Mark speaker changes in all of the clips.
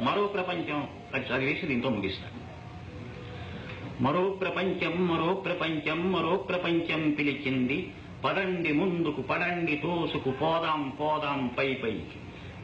Speaker 1: మరో ప్రపంచం. అది చదివేసి దీంతో ముగిస్తాడు మరో ప్రపంచం మరో ప్రపంచం మరో ప్రపంచం పిలిచింది. పదండి ముందుకు పడండి తోసుకు పోదాం పోదాం పై పైకి.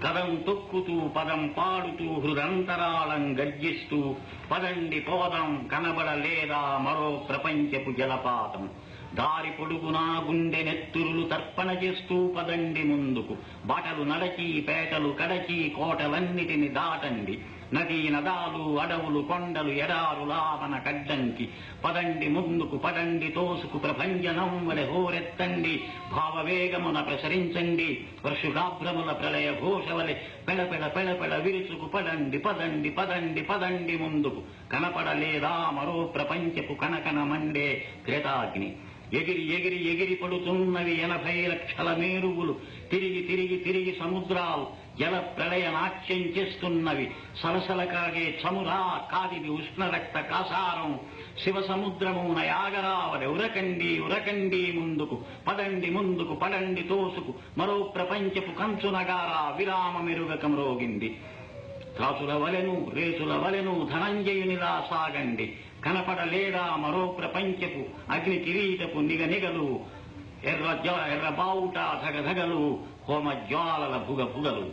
Speaker 1: కదం తొక్కుతూ పదం పాడుతూ హృదంతరాళం గర్జిస్తూ పదండి పోదాం కనబడలేదా మరో ప్రపంచపు జలపాతం. దారి పొడుగునా గుండె నెత్తురులు తర్పణ చేస్తూ పదండి ముందుకు. బాటలు నడచి పేటలు కడచి కోటలన్నిటిని దాటండి. నదీ నదాలు అడవులు కొండలు ఎడారు లావన కడ్డంకి. పదండి ముందుకు పదండి తోసుకు ప్రభంజనం వలె హోరెత్తండి. భావవేగమున ప్రసరించండి. వర్షుగాభ్రముల ప్రళయ ఘోష వలె పెడపెడ పెడపెడ విరుచుకు పడండి పదండి పదండి పదండి ముందుకు. కనపడలేదా మరో ప్రపంచపు కనకన మండే క్రేతాగ్ని. ఎగిరి ఎగిరి ఎగిరి పడుతున్నవి ఎనభై లక్షల మేరుగులు తిరిగి తిరిగి తిరిగి సముద్రాలు జల ప్రళయ నాట్యం చేస్తున్నవి. సలసల కాగే చమురా కాదివి ఉష్ణ రక్త కాసారం. శివ సముద్రము నయాగరావరి ఉరకండి ఉరకండి ముందుకు పదండి ముందుకు పడండి తోసుకు. మరో ప్రపంచపు కంచునగారా విరామ మెరుగకం రోగింది త్రాసుల వలెను రేసుల వలెను ధనంజయునిలా సాగండి కనపడలేడా మరో ప్రపంచపు అగ్ని కిరీటపు నిగ నిగలు ఎర్ర జ్వ- ఎర్ర బావుట ధగధగలు హోమ జ్వాలల భుగ భుగలు